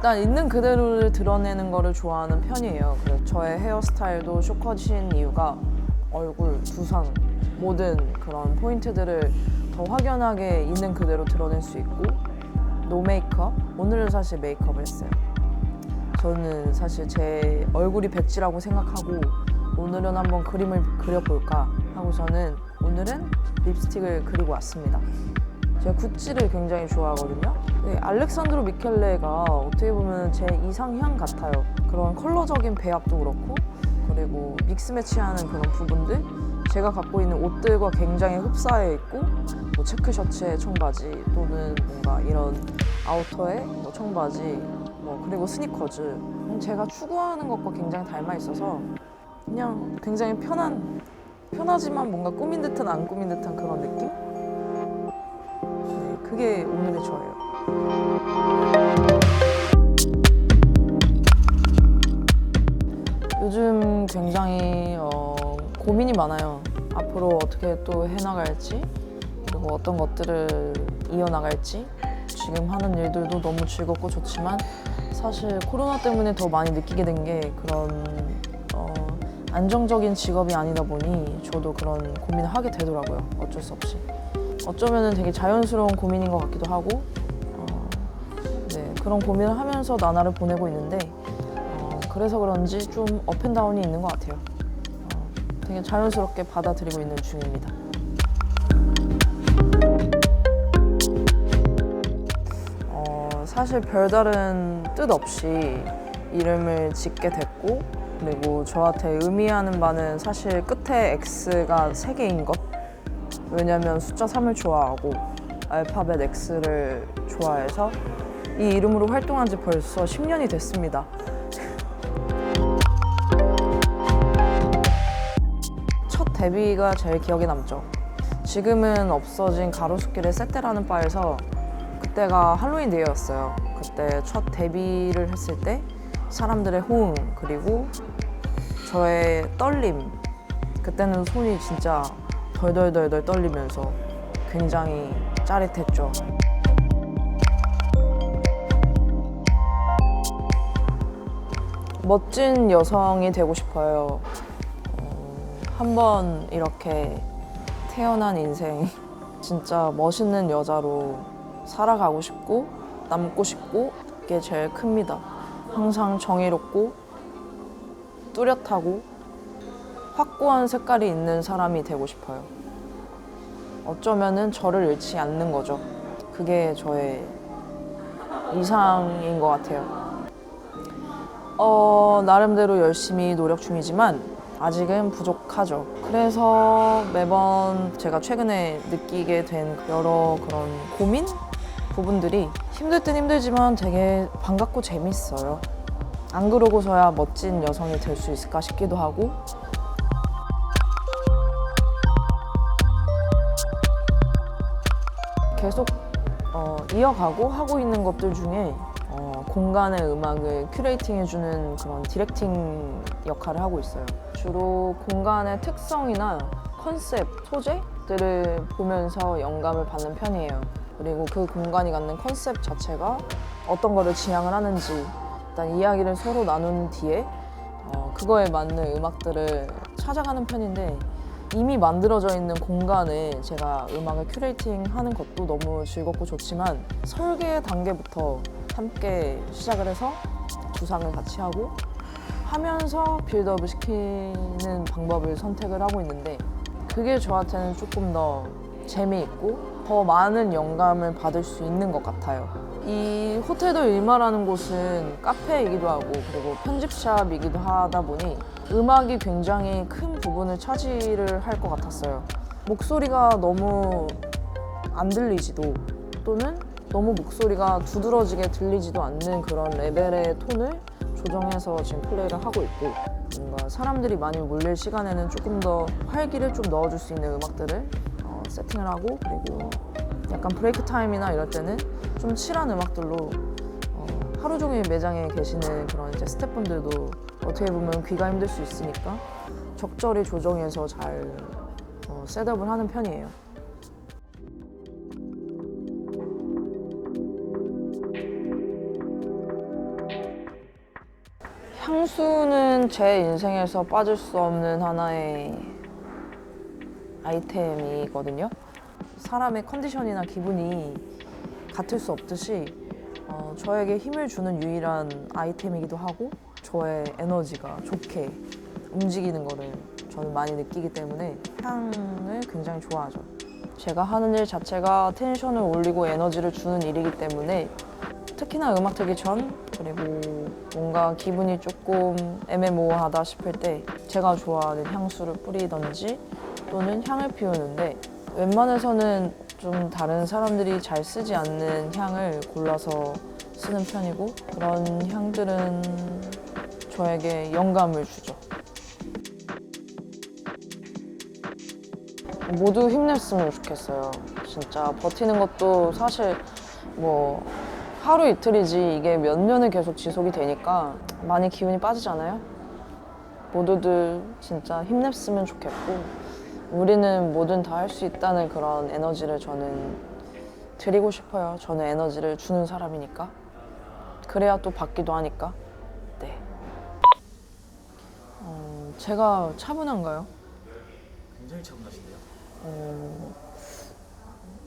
일단 있는 그대로를 드러내는 거를 좋아하는 편이에요. 그래서 저의 헤어스타일도 쇼컷인 이유가 얼굴, 두상, 모든 그런 포인트들을 더 확연하게 있는 그대로 드러낼 수 있고 노 메이크업? 오늘은 사실 메이크업을 했어요. 저는 사실 제 얼굴이 백지라고 생각하고 오늘은 한번 그림을 그려볼까 하고서는 오늘은 립스틱을 그리고 왔습니다. 제가 구찌를 굉장히 좋아하거든요. 네, 알렉산드로 미켈레가 어떻게 보면 제 이상향 같아요. 그런 컬러적인 배합도 그렇고 그리고 믹스 매치하는 그런 부분들 제가 갖고 있는 옷들과 굉장히 흡사해 있고 뭐 체크 셔츠에 청바지 또는 뭔가 이런 아우터에 뭐 청바지 뭐 그리고 스니커즈 음, 제가 추구하는 것과 굉장히 닮아 있어서 그냥 굉장히 편한 편하지만 뭔가 꾸민 듯한 안 꾸민 듯한 그런 느낌? 네, 그게 오늘의 저예요. 요즘 굉장히 어, 고민이 많아요. 앞으로 어떻게 또 해나갈지 그리고 어떤 것들을 이어나갈지 지금 하는 일들도 너무 즐겁고 좋지만 사실 코로나 때문에 더 많이 느끼게 된 게 그런 어, 안정적인 직업이 아니다 보니 저도 그런 고민을 하게 되더라고요. 어쩔 수 없이. 어쩌면 되게 자연스러운 고민인 것 같기도 하고 어, 네, 그런 고민을 하면서 나날을 보내고 있는데 어, 그래서 그런지 좀 업앤다운이 있는 것 같아요. 어, 되게 자연스럽게 받아들이고 있는 중입니다. 어, 사실 별다른 뜻 없이 이름을 짓게 됐고 그리고 저한테 의미하는 바는 사실 끝에 X가 3개인 것 왜냐면 숫자 3을 좋아하고 알파벳 X를 좋아해서 이 이름으로 활동한 지 벌써 10년이 됐습니다. 첫 데뷔가 제일 기억에 남죠. 지금은 없어진 가로수길의 세테라는 바에서 그때가 할로윈 데이였어요. 그때 첫 데뷔를 했을 때 사람들의 호응 그리고 저의 떨림 그때는 손이 진짜 덜덜덜덜 떨리면서 굉장히 짜릿했죠. 멋진 여성이 되고 싶어요. 어, 한번 이렇게 태어난 인생 진짜 멋있는 여자로 살아가고 싶고 남고 싶고 그게 제일 큽니다. 항상 정의롭고 뚜렷하고 확고한 색깔이 있는 사람이 되고 싶어요. 어쩌면은 저를 잃지 않는 거죠. 그게 저의 이상인 것 같아요. 어, 나름대로 열심히 노력 중이지만 아직은 부족하죠. 그래서 매번 제가 최근에 느끼게 된 여러 그런 고민 부분들이 힘들 땐 힘들지만 되게 반갑고 재밌어요. 안 그러고서야 멋진 여성이 될 수 있을까 싶기도 하고 계속 어, 이어가고 하고 있는 것들 중에 어, 공간의 음악을 큐레이팅 해주는 그런 디렉팅 역할을 하고 있어요. 주로 공간의 특성이나 컨셉, 소재들을 보면서 영감을 받는 편이에요. 그리고 그 공간이 갖는 컨셉 자체가 어떤 거를 지향을 하는지 일단 이야기를 서로 나눈 뒤에 어, 그거에 맞는 음악들을 찾아가는 편인데 이미 만들어져 있는 공간에 제가 음악을 큐레이팅 하는 것도 너무 즐겁고 좋지만 설계 단계부터 함께 시작을 해서 구상을 같이 하고 하면서 빌드업을 시키는 방법을 선택을 하고 있는데 그게 저한테는 조금 더 재미있고 더 많은 영감을 받을 수 있는 것 같아요. 이 호텔도 일마라는 곳은 카페이기도 하고 그리고 편집샵이기도 하다 보니 음악이 굉장히 큰 부분을 차지를 할 것 같았어요. 목소리가 너무 안 들리지도 또는 너무 목소리가 두드러지게 들리지도 않는 그런 레벨의 톤을 조정해서 지금 플레이를 하고 있고 뭔가 사람들이 많이 몰릴 시간에는 조금 더 활기를 좀 넣어줄 수 있는 음악들을 어, 세팅을 하고 그리고 약간 브레이크 타임이나 이럴 때는 좀 칠한 음악들로 어, 하루 종일 매장에 계시는 그런 이제 스태프분들도 어떻게 보면 귀가 힘들 수 있으니까 적절히 조정해서 잘 어, 셋업을 하는 편이에요. 향수는 제 인생에서 빠질 수 없는 하나의 아이템이거든요. 사람의 컨디션이나 기분이 같을 수 없듯이 어, 저에게 힘을 주는 유일한 아이템이기도 하고 저의 에너지가 좋게 움직이는 거를 저는 많이 느끼기 때문에 향을 굉장히 좋아하죠. 제가 하는 일 자체가 텐션을 올리고 에너지를 주는 일이기 때문에 특히나 음악 듣기 전 그리고 뭔가 기분이 조금 애매모호하다 싶을 때 제가 좋아하는 향수를 뿌리던지 또는 향을 피우는데 웬만해서는 좀 다른 사람들이 잘 쓰지 않는 향을 골라서 쓰는 편이고 그런 향들은 저에게 영감을 주죠. 모두 힘냈으면 좋겠어요. 진짜 버티는 것도 사실 뭐 하루 이틀이지 이게 몇 년을 계속 지속이 되니까 많이 기운이 빠지잖아요. 모두들 진짜 힘냈으면 좋겠고 우리는 뭐든 다 할 수 있다는 그런 에너지를 저는 드리고 싶어요. 저는 에너지를 주는 사람이니까. 그래야 또 받기도 하니까. 네. 어, 제가 차분한가요? 굉장히 차분하신데요.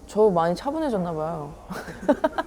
저 많이 차분해졌나 봐요.